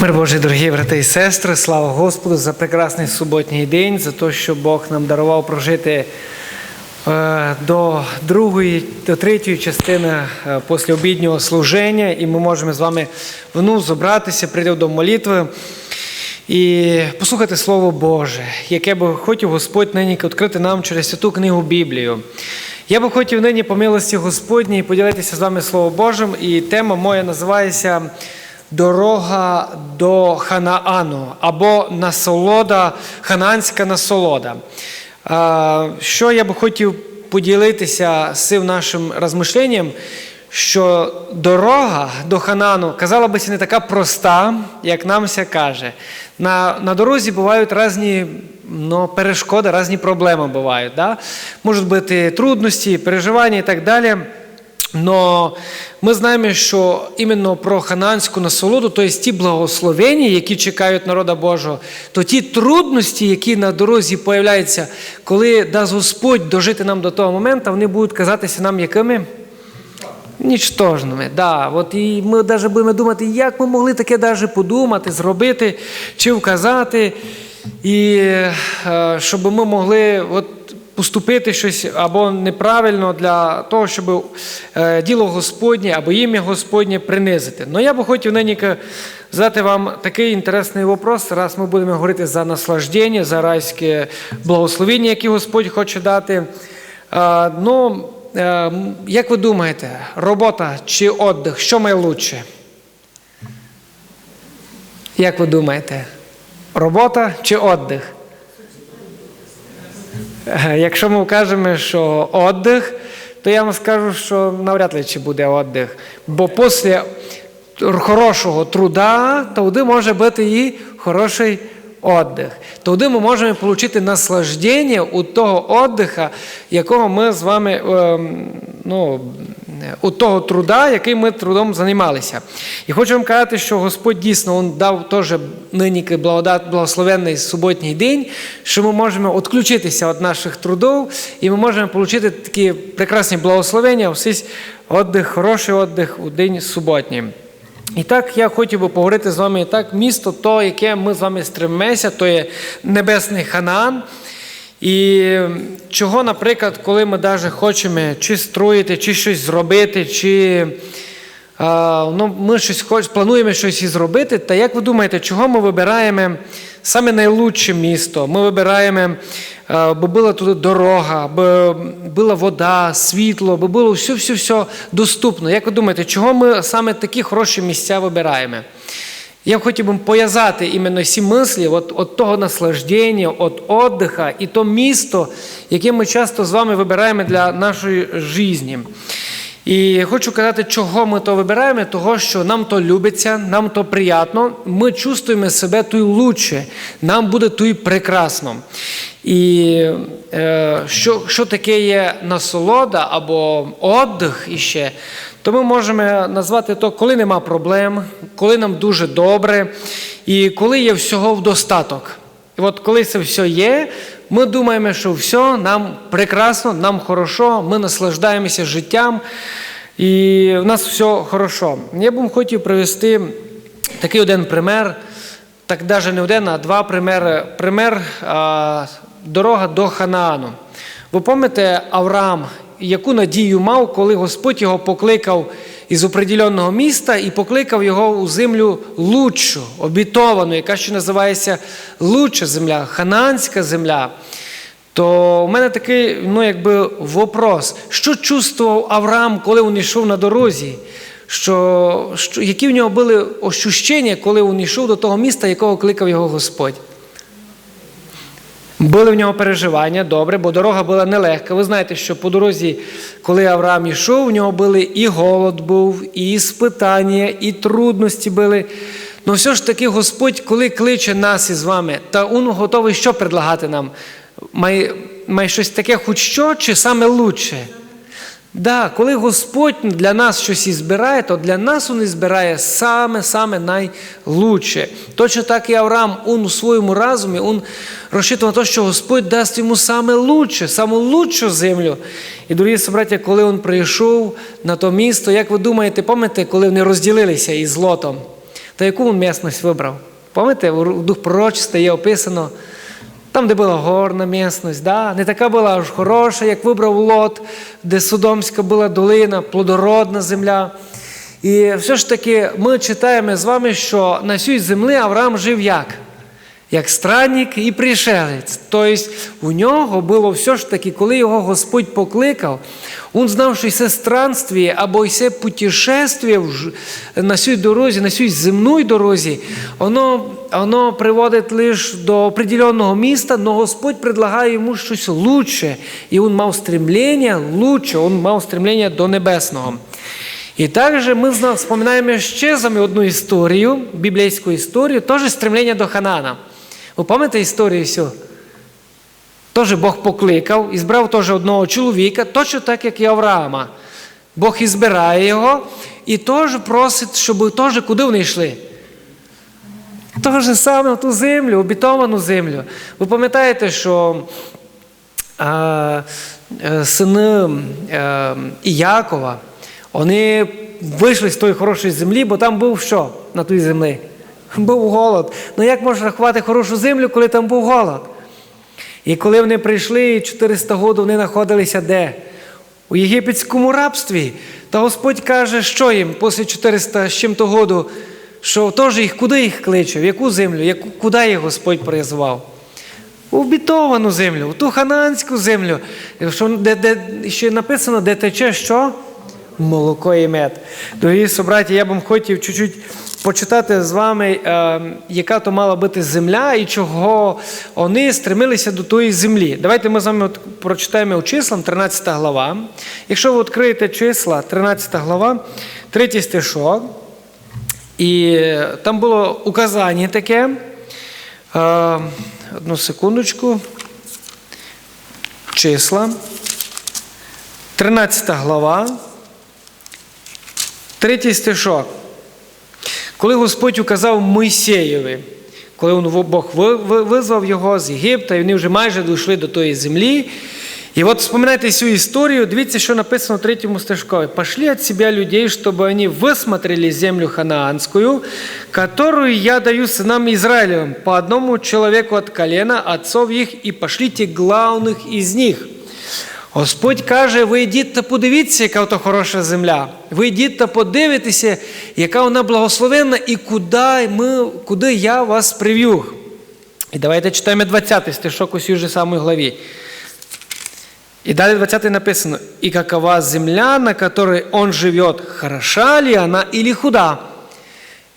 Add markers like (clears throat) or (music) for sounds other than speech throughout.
Мир Божий, дорогі брати і сестри, слава Господу за прекрасний суботній день, за те, що Бог нам дарував прожити е, до другої, до третьої частини е, післяобіднього служення, і ми можемо з вами вновь зібратися, прийти до молитви і послухати Слово Боже, яке би хотів Господь нині відкрити нам через святу книгу Біблію. Я би хотів нині по милості Господній поділитися з вами Словом Божим, і тема моя називається Дорога до Ханаану або насолода, ханаанська насолода. Що я би хотів поділитися з цим нашим розмишленням, що дорога до Ханану, казала би, не така проста, як нам ся каже. На, на дорозі бувають різні ну, перешкоди, різні проблеми бувають. Да? Можуть бути трудності, переживання і так далі. Но ми знаємо, що іменно про хананську насолоду, тобто ті благословення, які чекають народа Божого, то ті трудності, які на дорозі появляються, коли дасть Господь дожити нам до того моменту, вони будуть казатися нам якими? Нічтожними. Да. От і ми навіть будемо думати, як ми могли таке навіть подумати, зробити чи вказати, і е, щоб ми могли от, поступити щось або неправильно для того, щоб е, діло Господнє або ім'я Господнє принизити. Ну я би хотів нині задати вам такий інтересний вопрос, раз ми будемо говорити за наслаждення, за райське благословення, яке Господь хоче дати. Е, ну, е, як ви думаєте, робота чи віддих, що найлучше? Як ви думаєте, робота чи віддих? Е, Якщо ми кажемо, що віддих, то я вам скажу, що навряд ли чи буде віддих. Бо після хорошого труда, тоді може бути і хороший віддих. Тоді ми можемо отримати наслаждення у того віддиха, якого ми з вами, ем, ну, у того труда, який ми трудом займалися. І хочу вам казати, що Господь дійсно він дав теж нині благословенний суботній день, що ми можемо відключитися від наших трудов, і ми можемо отримати такі прекрасні благословення, всі віддих, хороший віддих у день суботній. І так я хотів би поговорити з вами так, місто, то, яке ми з вами стремимося, то є Небесний Ханаан. І чого, наприклад, коли ми навіть хочемо чи строїти, чи щось зробити, чи ну, ми щось хоч, плануємо щось і зробити, та як ви думаєте, чого ми вибираємо саме найлучше місто? Ми вибираємо, бо була туди дорога, бо була вода, світло, бо було все-все-все доступно. Як ви думаєте, чого ми саме такі хороші місця вибираємо? Я хотів би пов'язати іменно ці мислі от, от того наслаждення, от отдиха і то місто, яке ми часто з вами вибираємо для нашої житті. І хочу казати, чого ми то вибираємо, того, що нам то любиться, нам то приємно, ми чувствуємо себе тут лучше, нам буде тут прекрасно. І е, що що таке є насолода або віддих іще, то ми можемо назвати то, коли нема проблем, коли нам дуже добре, і коли є всього в достаток. І от коли це все є, ми думаємо, що все нам прекрасно, нам хорошо, ми наслаждаємося життям, і в нас все хорошо. Я б хотів привести такий один пример, так навіть не один, а два примери. Пример дорога до Ханаану. Ви пам'ятаєте Авраам, яку надію мав, коли Господь його покликав із определеного міста і покликав його у землю лучшу, обітовану, яка ще називається лучша земля, ханаанська земля. То в мене такий ну, якби, вопрос, що чувствував Авраам, коли він йшов на дорозі? Що, що, Які в нього були ощущення, коли він йшов до того міста, якого кликав його Господь? Були в нього переживання, добре, бо дорога була нелегка. Ви знаєте, що по дорозі, коли Авраам йшов, у нього були і голод був, і спитання, і трудності були. Ну все ж таки, Господь, коли кличе нас із вами, та Он готовий що предлагати нам? Має, має щось таке, хоч що, чи саме лучше? Да, коли Господь для нас щось і збирає, то для нас Він і збирає саме-саме найлучше. Точно так і Авраам, він у своєму разумі, він розчитував те, що Господь дасть йому саме лучше, саму лучшу землю. І, дорогі собраття, коли він прийшов на то місто, як ви думаєте, пам'ятаєте, коли вони розділилися із Лотом? Та яку він місцевість вибрав? Пам'ятаєте, у дух пророчества є описано, там, де була горна місцевість, да? не така була аж хороша, як вибрав Лот, де Содомська була долина, плодородна земля. І все ж таки ми читаємо з вами, що на цій землі Авраам жив як? Як странник і пришелець. Тобто у нього було все ж таки, коли його Господь покликав, він знав, що це странствие або це путешествие на цій дорозі, на цій земній дорозі, воно, воно приводить лише до определеного міста, але Господь предлагає йому щось лучше. І він мав стремлення лучше, він мав стремлення до небесного. І також ми зна- вспоминаємо ще з вами одну історію, біблійську історію, теж стремлення до Ханана. Ви пам'ятаєте історію цю? Теж Бог покликав і збрав теж одного чоловіка, точно так, як і Авраама. Бог і збирає його і теж просить, щоб теж куди вони йшли. Те ж саме в ту землю, обітовану землю. Ви пам'ятаєте, що а, е, сини е, Іякова, вони вийшли з тої хорошої землі, бо там був що на тій землі? Був голод. Ну як можна рахувати хорошу землю, коли там був голод? І коли вони прийшли, 400 років вони знаходилися де? У єгипетському рабстві. Та Господь каже, що їм після 400 з чим-то году, що теж їх куди їх кличе, в яку землю, яку, куди їх Господь призвав? У обітовану землю, в ту хананську землю, що, де, де, ще написано, де тече що? Молоко і мед. Дорогі собраті, я б хотів чуть-чуть почитати з вами, е, яка то мала бути земля і чого вони стремилися до тої землі. Давайте ми з вами прочитаємо у числам 13 глава. Якщо ви відкриєте числа, 13 глава, 3 стишок, і там було указання таке. Е, Одну секундочку. Числа. 13 глава. Третій стишок. Коли Господь указав Мойсеєві, коли він, Бог ви- ви- визвав його з Єгипта, і вони вже майже дійшли до тої землі. І от вспоминайте цю історію, дивіться, що написано в третьому стишкові. «Пошли от себя людей, чтобы они высмотрели землю ханаанскую, которую я даю сынам Израилевым, по одному человеку от колена отцов их, и пошлите главных из них». Господь каже: ви йдіть та подивіться, яка то хороша земля. Ви йдіть та подивитеся, яка вона благословенна, і куди, ми, куди я вас привів. І давайте читаємо 20 стишок у цій же самій главі. И далее 20 написано, «И какова земля, на которой он живет, хороша ли она или худа?»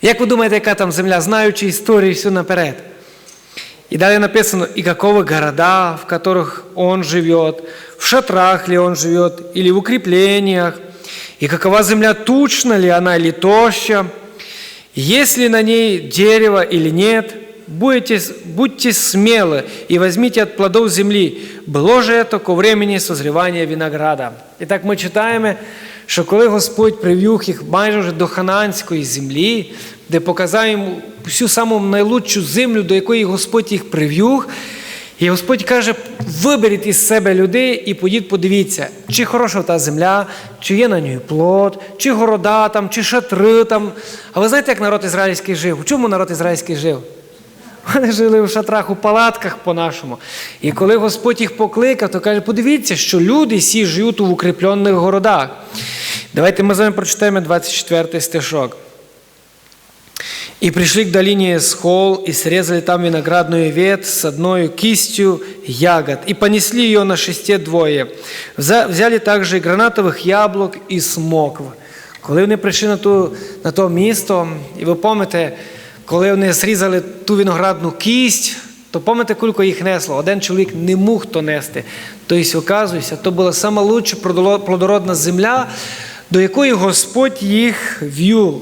Як ви думаєте, яка там земля, знаючи історію всю наперед? И далее написано, «И каковы города, в которых он живет, в шатрах ли он живет, или в укреплениях, и какова земля, тучна ли она или тоща, есть ли на ней дерево или нет, будете, будьте смелы и возьмите от плодов земли. Было же это ко времени созревания винограда. І так ми читаємо, що коли Господь привів їх майже вже до хананської землі, Де показав їм всю саму найлучшу землю, до якої Господь їх привів, і Господь каже: виберіть із себе людей і поїдь, подивіться, чи хороша та земля, чи є на ній плод, чи города там, чи шатри там. А ви знаєте, як народ ізраїльський жив? У чому народ ізраїльський жив? Вони жили в шатрах, у палатках по-нашому. І коли Господь їх покликав, то каже, подивіться, що люди всі живуть у укріплених городах. Давайте ми з вами прочитаємо 24 стишок. И пришли к долине Схол, и срезали там виноградную ветвь с одной кистью ягод, и понесли ее на шесте двоє. Взяли также и гранатовых яблук и смокв. Коли вони прийшли на, ту, на то місто, і ви пам'ятаєте, коли вони зрізали ту виноградну кість, то пам'ятаєте, кілько їх несло. Один чоловік не мог то нести. Тобто, оказується, то була лучша плодородна земля, до якої Господь їх вів.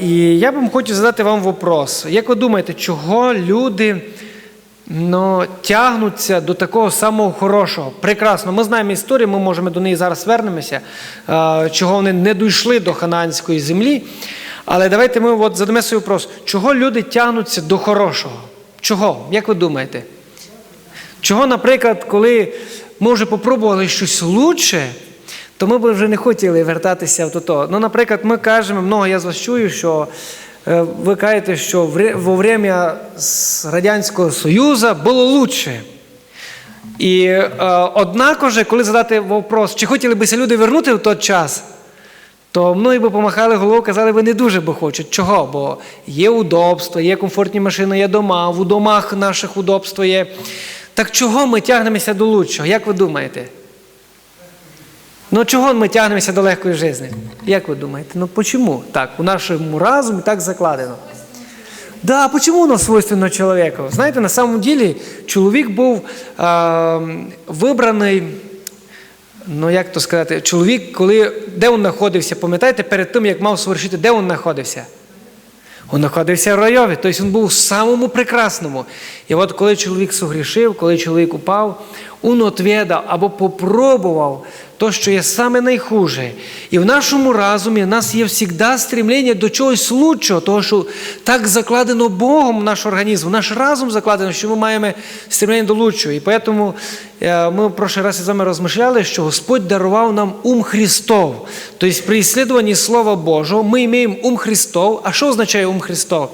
І я вам хочу задати вам вопрос. Як ви думаєте, чого люди ну, тягнуться до такого самого хорошого? Прекрасно, ми знаємо історію, ми можемо до неї зараз вернемося, чого вони не дійшли до хананської землі. Але давайте ми от задамо собі вопрос, чого люди тягнуться до хорошого? Чого? Як ви думаєте? Чого, наприклад, коли ми вже попробували щось лучше, то ми б вже не хотіли вертатися в то. Ну, наприклад, ми кажемо, много я з вас чую, що е, ви кажете, що во время Радянського Союзу було лучше. І е, однако же, коли задати вопрос, чи хотіли бися люди вернути в той час, то многі би помахали головою, казали, ви не дуже би хочуть. Чого? Бо є удобства, є комфортні машини, є дома, в домах наших удобства є. Так чого ми тягнемося до лучшого? Як ви думаєте? Ну чого ми тягнемося до легкої життя? Як ви думаєте? Ну почему так? У нашому разумі так закладено. Да, почему воно свойственно чоловіку? Знаєте, на самом деле чоловік був е, вибраний, ну як то сказати, чоловік, коли, де він знаходився, пам'ятаєте, перед тим, як мав совершити, де він знаходився? Він знаходився в райові, тобто він був у самому прекрасному. І от коли чоловік согрішив, коли чоловік упав, він отвідав або попробував то, що є саме найхуже. І в нашому разумі в нас є завжди стремлення до чогось лучшого, того, що так закладено Богом наш організм, наш разум закладено, що ми маємо стремлення до лучшого. І тому е, ми в прошлий раз з вами розмишляли, що Господь дарував нам ум Христов. Тобто при ісследуванні Слова Божого ми маємо ум Христов. А що означає ум Христов?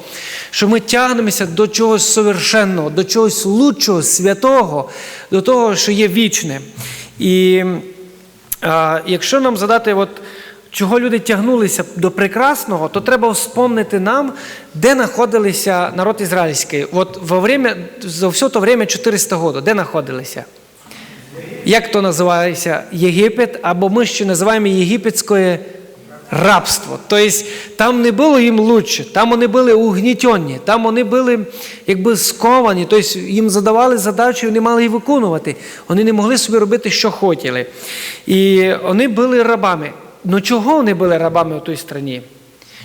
Що ми тягнемося до чогось совершенного, до чогось лучшого, святого, до того, що є вічне. І якщо нам задати, от, чого люди тягнулися до прекрасного, то треба вспомнити нам, де знаходилися народ ізраїльський. От во время, за все то время 400 років, де знаходилися? Як то називається? Єгипет, або ми ще називаємо єгипетське рабство. Тобто там не було їм лучше, там вони були угнітені, там вони були якби сковані, тобто їм задавали задачу, і вони мали її виконувати. Вони не могли собі робити, що хотіли. І вони були рабами. Ну чого вони були рабами в той країні?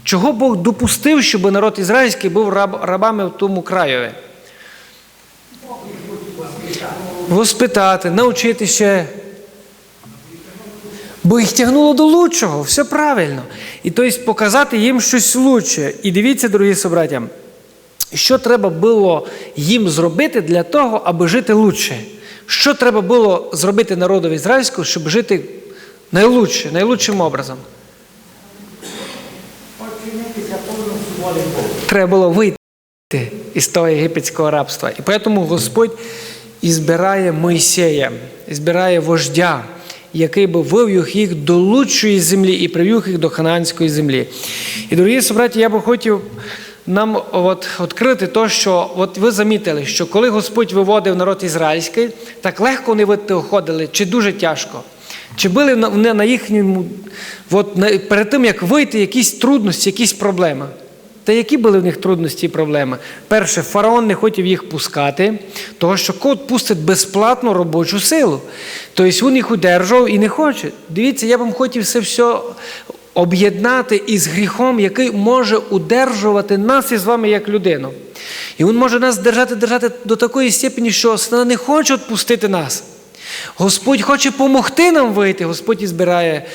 Чого Бог допустив, щоб народ ізраїльський був раб, рабами в тому краєві? Воспитати, навчити ще. Бо їх тягнуло до лучшого, все правильно. І тобто показати їм щось лучше. І дивіться, дорогі собраття, що треба було їм зробити для того, аби жити лучше. Що треба було зробити народу ізраїльському, щоб жити найлучше, найлучшим образом? Треба було вийти із того єгипетського рабства. І тому Господь і збирає Мойсея, і збирає вождя, який би вивів їх до лучшої землі і привів їх до хананської землі. І, дорогі собраті, я би хотів нам от відкрити те, що от ви замітили, що коли Господь виводив народ ізраїльський, так легко вони виходили, чи дуже тяжко. Чи були на, на їхньому, от, на, перед тим, як вийти, якісь трудності, якісь проблеми? Та які були в них трудності і проблеми? Перше, фараон не хотів їх пускати, тому що кот пустить безплатну робочу силу. Тобто він їх удержав і не хоче. Дивіться, я б вам хотів це все об'єднати із гріхом, який може удержувати нас із вами як людину. І він може нас держати, держати до такої степені, що сатана не хоче відпустити нас. Господь хоче допомогти нам вийти. Господь збирає,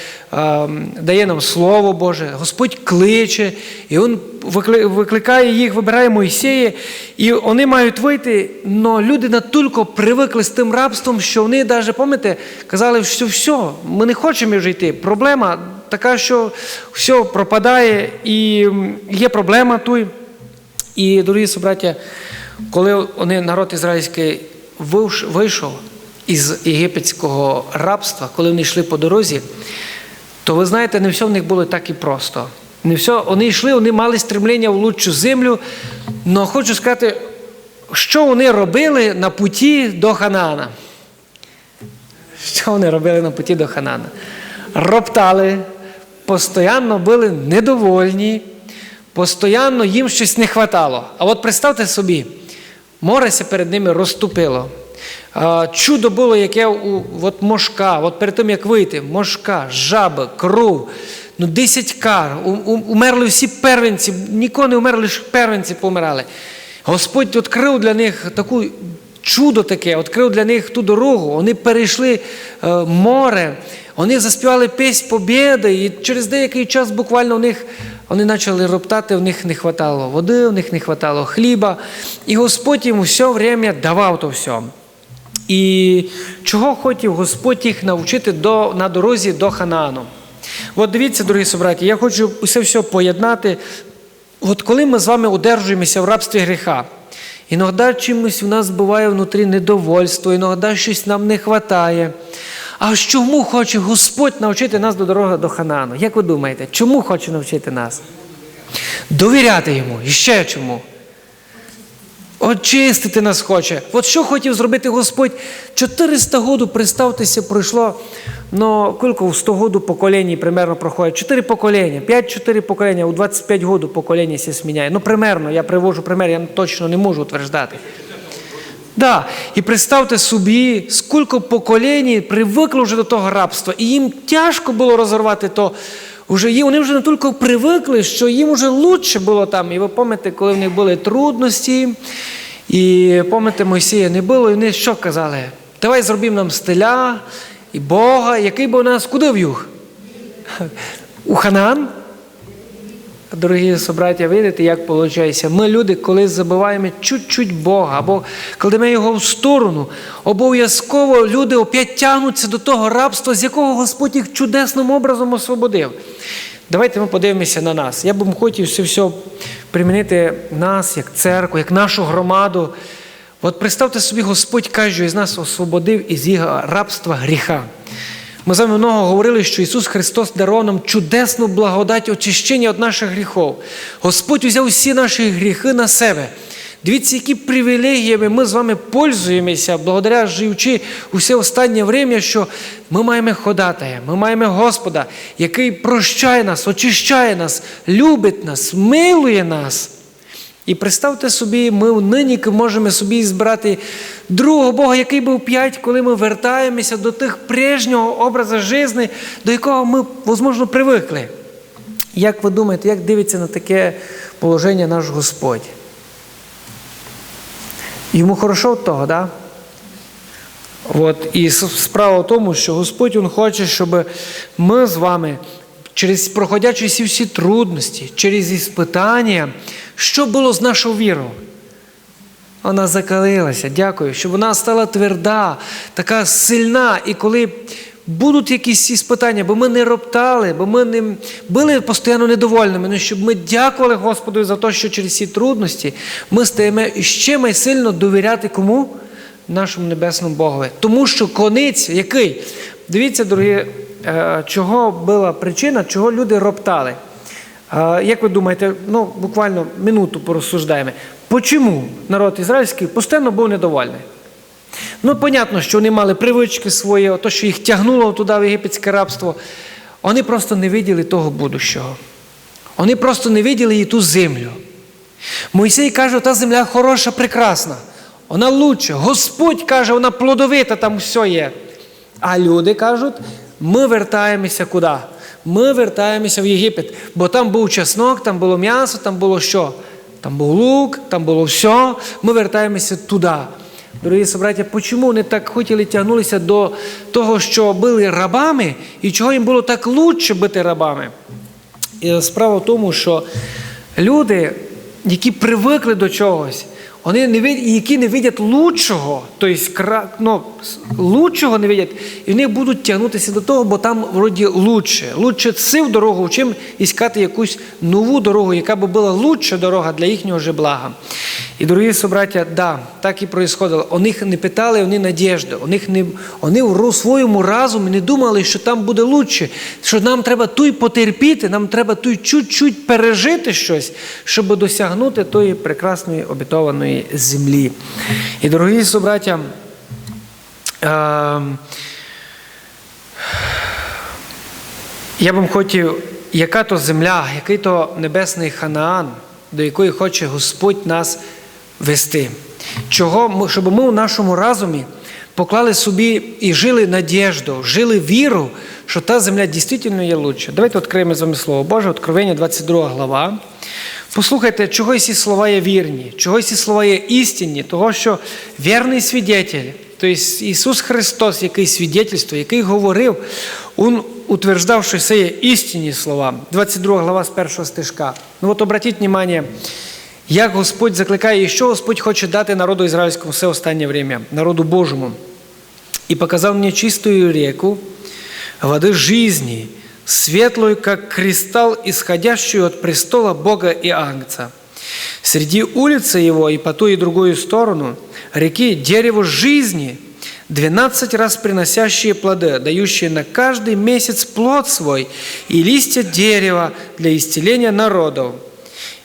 дає нам Слово Боже, Господь кличе, і Він викликає їх, вибирає Мойсея, і вони мають вийти. але люди натільки привикли з тим рабством, що вони навіть, пам'ятаєте, казали, що все, ми не хочемо вже йти. Проблема така, що все пропадає, і є проблема тут. І, дорогі собраття, коли вони, народ ізраїльський вийшов із єгипетського рабства, коли вони йшли по дорозі, то ви знаєте, не все в них було так і просто. Не все, Вони йшли, вони мали стремлення в лучшу землю. але хочу сказати, що вони робили на путі до Ханана. Що вони робили на путі до Ханана? Роптали, постійно були недовольні, постійно їм щось не хватало. А от представте собі, мореся перед ними розступило. Чудо було, яке у от мошка, от перед тим, як вийти, мошка, жаби, кров, ну 10 кар, у, у, умерли всі первенці, ніколи не умерли, лише первенці помирали. Господь відкрив для них таку чудо таке, відкрив для них ту дорогу, вони перейшли е, море, вони заспівали піснь побєди, і через деякий час буквально у них вони почали роптати, в них не вистачало води, в них не вистачало хліба. І Господь їм все время давав то все. І чого хотів Господь їх навчити до, на дорозі до Ханаану. От дивіться, дорогі собраті, я хочу усе все поєднати от коли ми з вами одержуємося в рабстві гріха, іноді чимось в нас буває внутрі недовольство, іноді щось нам не вистачає. А чому хоче Господь навчити нас до дороги до Ханану? Як ви думаєте, чому хоче навчити нас? Довіряти йому. І ще чому? Очистити нас хоче. От що хотів зробити Господь? 400 году, представтеся, пройшло, ну, кілько в 100 году поколінь примерно проходить. 4 покоління, 5-4 покоління, у 25 году покоління все зміняє. Ну, примерно, я привожу пример, я точно не можу утверждати. Да. І представте собі, скільки поколінь привикли вже до того рабства, і їм тяжко було розірвати то. Уже вони вже не тільки привикли, що їм вже лучше було там. І ви пам'ятаєте, коли в них були трудності, і пам'ятаєте, Мойсія не було, і вони що казали? Давай зробимо нам стиля і Бога, який би у нас куди в'юг? (laughs) У Ханан? Дорогі собраття, видите, як виходить? Ми, люди, коли забуваємо чуть-чуть Бога, або кладемо його в сторону, обов'язково люди опять тягнуться до того рабства, з якого Господь їх чудесним образом освободив. Давайте ми подивимося на нас. Я б хотів все все примінити нас, як церкву, як нашу громаду. От представте собі, Господь каже, із нас освободив із рабства гріха. Ми з вами много говорили, що Ісус Христос дарував нам чудесну благодать очищення від наших гріхів. Господь взяв всі наші гріхи на себе. Дивіться, які привілегіями ми з вами пользуємося, благодаря живучи усе останнє время, що ми маємо ходатая, ми маємо Господа, який прощає нас, очищає нас, любить нас, милує нас. І представте собі, ми нині можемо собі збирати другого Бога, який був п'ять, коли ми вертаємося до тих прежнього образу житті, до якого ми, можливо, привикли. Як ви думаєте, як дивиться на таке положення наш Господь? Йому хорошо від того, да? От. І справа в тому, що Господь Він хоче, щоб ми з вами, через проходячи всі всі трудності, через іспитання, що було з нашою вірою? Вона закалилася, дякую, щоб вона стала тверда, така сильна. І коли будуть якісь іспитання, бо ми не роптали, бо ми не були постійно недовольними, але щоб ми дякували Господу за те, що через ці трудності ми стаємо ще май сильно довіряти кому? Нашому небесному Богові. Тому що конець, який? Дивіться, дорогі, чого була причина, чого люди роптали. Як ви думаєте, ну буквально минуту порозсуждаємо. Почому народ ізраїльський постійно був недовольний? Ну, понятно, що вони мали привички свої, то, що їх тягнуло туди в єгипетське рабство. Вони просто не виділи того будущого. Вони просто не виділи і ту землю. Мойсей каже, та земля хороша, прекрасна, вона лучше. Господь каже, вона плодовита, там все є. А люди кажуть, ми вертаємося куди? Ми вертаємося в Єгипет, бо там був чеснок, там було м'ясо, там було що? Там був лук, там було все. Ми вертаємося туди. Дорогі собраття, чому вони так хотіли тягнулися до того, що були рабами, і чого їм було так лучше бути рабами? І справа в тому, що люди, які привикли до чогось, вони не видять, які не видять лучшого, тобто ну, лучшого не видять, і вони будуть тягнутися до того, бо там вроді лучше. Лучше цив дорогу, чим іскати якусь нову дорогу, яка б була лучша дорога для їхнього же блага. І, дорогі собраття, да, так і происходило. У них не питали, вони надіжди. У них не, вони в своєму разумі не думали, що там буде лучше, що нам треба туй потерпіти, нам треба туй чуть-чуть пережити щось, щоб досягнути тої прекрасної обітованої землі. І, дорогі собраття, е, я вам хотів, яка то земля, який то небесний ханаан, до якої хоче Господь нас вести. Чого, Щоб ми у нашому разумі поклали собі і жили надіжду, жили віру, що та земля дійсно є лучша. Давайте відкриємо з вами Слово Боже, Откровення 22 глава. Послухайте, чого ці слова є вірні, чого ці слова є істинні, того, що вірний свідетель, тобто Ісус Христос, який свідетельство, який говорив, Він утверждав, що це є істинні слова. 22 глава з першого стежка. Ну от обратіть внимание, як Господь закликає, і що Господь хоче дати народу ізраїльському все останнє время, народу Божому. І показав мені чистую реку, води жизни, светлую, как кристалл, исходящую от престола Бога и Агнца. Среди улицы его и по ту и другую сторону реки дерево жизни, двенадцать раз приносящие плоды, дающие на каждый месяц плод свой, и листья дерева для исцеления народов.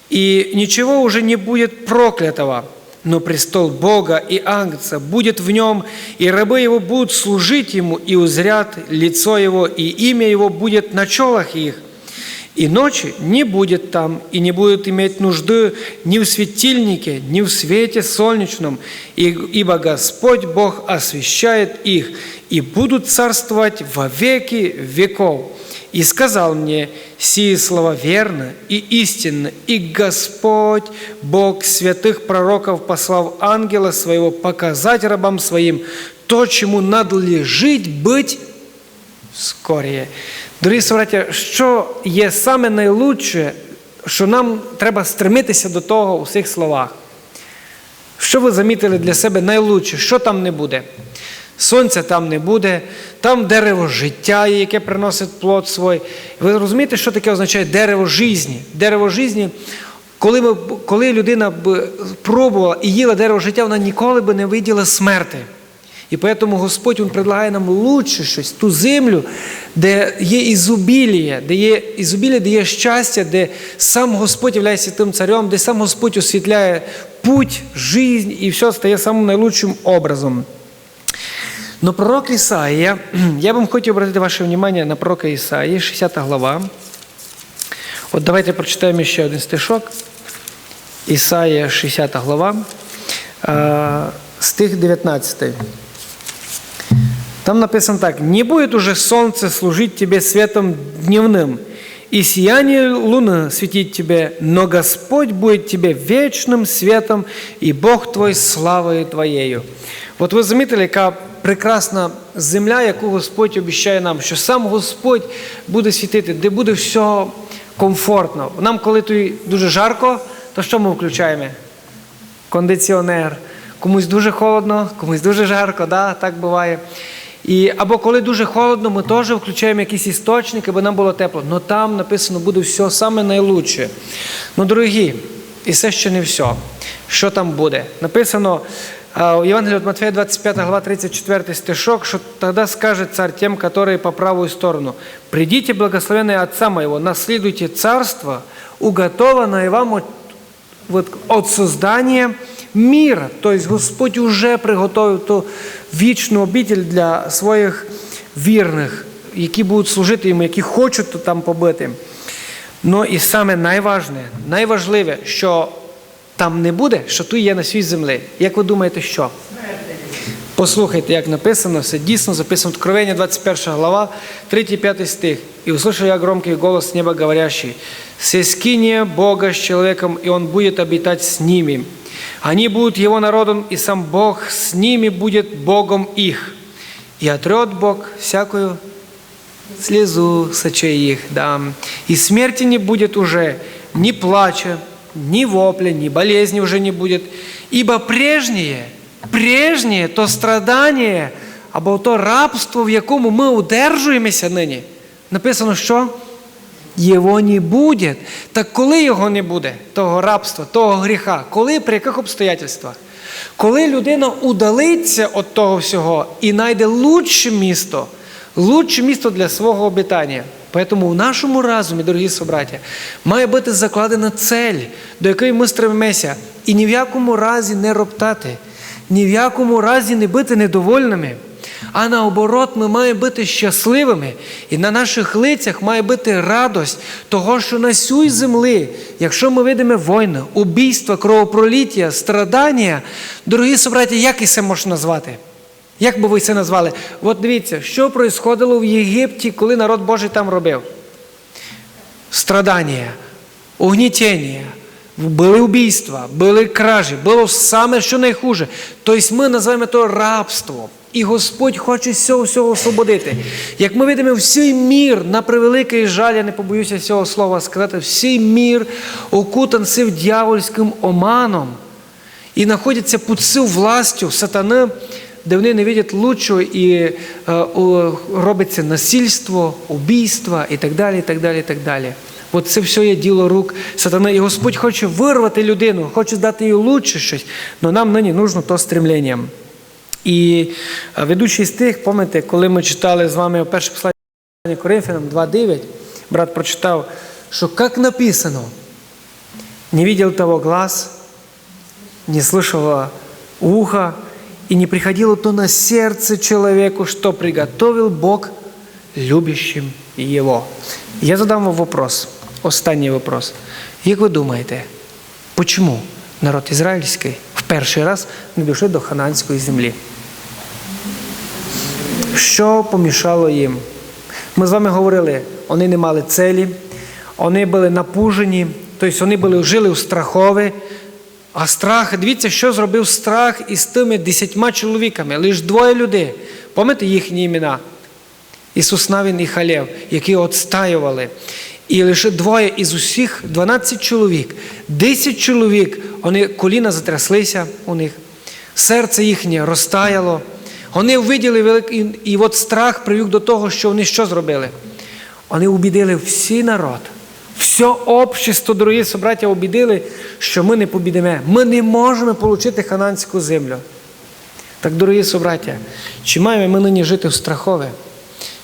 И ничего уже не будет проклятого, но престол Бога и Агнца будет в нем, и рабы его будут служить ему, и узрят лицо его, и имя его будет на челах их. И ночи не будет там, и не будет иметь нужды ни в светильнике, ни в свете солнечном, ибо Господь Бог освещает их, и будут царствовать во веки веков. И сказал мне, сии слова верно и истинно, и Господь, Бог святых пророков, послал ангела своего показать рабам своим то, чему надлежить быть скоріє. Дорогі браття, що є саме найлучше, що нам треба стремитися до того у цих словах? Що ви замітили для себе найлучше? Що там не буде? Сонця там не буде, там дерево життя, яке приносить плод свій. Ви розумієте, що таке означає дерево житті? Дерево житті, коли, ми, коли людина б пробувала і їла дерево життя, вона ніколи б не виділа смерти. І тому Господь Він предлагає нам лучше щось, ту землю, де є ізобілія, де є ізобілія, де є щастя, де сам Господь є тим царем, де сам Господь освітляє путь, жизнь і все стає самим найлучшим образом. Но пророк Исаия, (clears throat) я бы хотел обратить ваше внимание на пророка Исаии, 60 глава. Вот давайте прочитаем еще один стишок. Исаия, 60 глава, э, стих 19. Там написано так. «Не будет уже солнце служить тебе светом дневным, и сияние луны светить тебе, но Господь будет тебе вечным светом, и Бог твой славою твоєю». От ви замітили, яка прекрасна земля, яку Господь обіцяє нам, що сам Господь буде світити, де буде все комфортно. Нам, коли тут дуже жарко, то що ми включаємо? Кондиціонер. Комусь дуже холодно, комусь дуже жарко, да? так буває. І, або коли дуже холодно, ми теж включаємо якісь істочники, аби нам було тепло. Но там написано буде все саме найлучше. Ну, дорогі, і це ще не все. Що там буде? Написано Євангелії від Матфея 25 глава 34 стишок, що тоді скаже цар тим, які по правую сторону, «Придите, благословенные Отца Моего, наслідуйте царство, уготованное вам от вот, от создания мира. То есть Господь уже приготовив ту вічну обитель для своїх вірних, які будуть служити йому, які хочуть там побити. Ну і саме найважне, найважливе, що там не буде, що тут є на свій землі. Як ви думаєте, що? Послухайте, як написано, все дійсно записано в Откровення 21 глава, 3-5 стих. «И услышал я громкий голос неба, говорящий, «Сескиния Бога с человеком, и Он будет обитать с ними. Они будут Его народом, и сам Бог с ними будет Богом их. И отрет Бог всякую слезу с очей их, да. И смерти не будет уже, ни плача, ни вопля, ни болезни уже не будет, ибо прежнее, прежнее то страдання або то рабство, в якому ми удержуємося нині, написано, що його не буде. Так коли його не буде, того рабства, того гріха, коли, при яких обстоятельствах? Коли людина удалиться від того всього і знайде лучше місто, лучше місто для свого обітання. Поэтому в нашому разумі, дорогі собраття, має бути закладена цель, до якої ми стремимося, і ні в якому разі не роптати, ні в якому разі не бути недовольними. А наоборот, ми маємо бути щасливими, і на наших лицях має бути радость того, що на сій землі, якщо ми видимо війни, убійства, кровопроліття, страдання, дорогі собраті, як і це можна назвати? Як би ви це назвали? От дивіться, що происходило в Єгипті, коли народ Божий там робив? Страдання, угнітення, були убійства, були кражі, було саме що найхуже. Тобто ми називаємо це рабством. І Господь хоче з цього всього освободити. Як ми видимо, всій мір, на превеликий жаль, я не побоюся цього слова сказати, всій мір окутанців дьявольським оманом і знаходиться під сил властю сатани де вони не видять лучшого і е, робиться насильство, убійство і так далі. і так далі, і так далі. От це все є діло рук сатани. І Господь хоче вирвати людину, хоче дати їй лучше щось, але нам нині нужно то стремлення. І е, ведучий стих, пам'ятаєте, коли ми читали з вами перше послання Коринфянам 2.9, брат прочитав, що як написано, не видел того глаз, не слышало ухо, и не приходило то на сердце человеку, что приготовил Бог любящим Его. Я задам вам вопрос, останній вопрос. Як ви думаєте, почему народ ізраїльський в перший раз не дійшов до хананської землі? Що помішало їм? Ми з вами говорили, вони не мали целі, вони були напужені, тобто вони були, жили у страхові. А страх, дивіться, що зробив страх із тими десятьма чоловіками, лише двоє людей. Пам'ятаєте їхні імена? Ісус Навін і Халев, які отстаювали. І лише двоє із усіх 12 чоловік, 10 чоловік, вони коліна затряслися у них, серце їхнє розтаяло. Вони виділи великий, і от страх привів до того, що вони що зробили? Вони убідили всі народ. Все общество, дорогі собраття, обідили, що ми не побідемо. Ми не можемо отримати хананську землю. Так, дорогі собраття, чи маємо ми нині жити в страхове?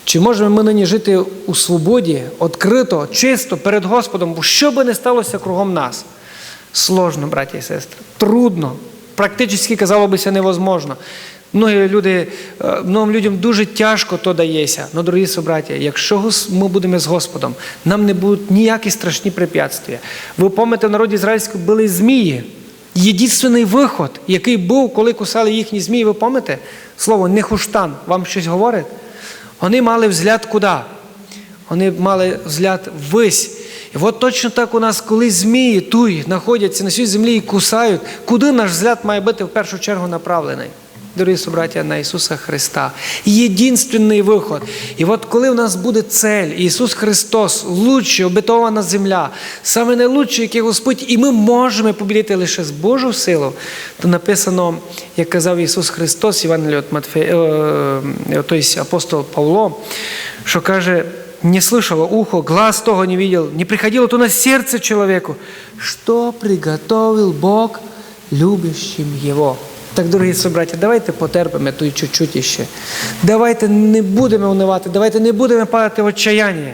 Чи можемо ми нині жити у свободі, відкрито, чисто перед Господом, бо що би не сталося кругом нас? Сложно, браті і сестри, трудно, практично, казало бися, невозможно. Многі люди, е, многим людям дуже тяжко то дається. Но, дорогі собраті, якщо ми будемо з Господом, нам не будуть ніякі страшні препятствия. Ви пам'ятаєте, в народі ізраїльському були змії. Єдиний виход, який був, коли кусали їхні змії, ви пам'ятаєте? Слово нехуштан вам щось говорить? Вони мали взгляд куди? Вони мали взгляд ввись. І от точно так у нас, коли змії туї знаходяться на цій землі і кусають, куди наш взгляд має бути в першу чергу направлений? Дорогі собраття, на Ісуса Христа. Єдинственний виход. І от коли у нас буде цель, Ісус Христос, лучший, обетована земля, саме найлучший, який Господь, і ми можемо побідити лише з Божою силою, то написано, як казав Ісус Христос, Матфея, е, е, тобто апостол Павло, що каже, не слышало ухо, глаз того не видел, не приходило то на сердце человеку, что приготовил Бог любящим Его. Так, дорогі собраті, давайте потерпимо тут чуть-чуть іще. Давайте не будемо унивати, давайте не будемо падати в отчаяння.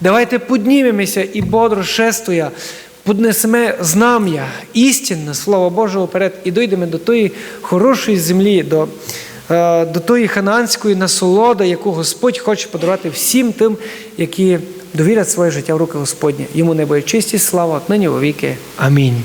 Давайте піднімемося і бодро шествуя, піднесемо знам'я, істинне Слово Боже вперед і дійдемо до тої хорошої землі, до, е, до тої хананської насолоди, яку Господь хоче подарувати всім тим, які довірять своє життя в руки Господні. Йому небо і чисті слава, нині во віки. Амінь.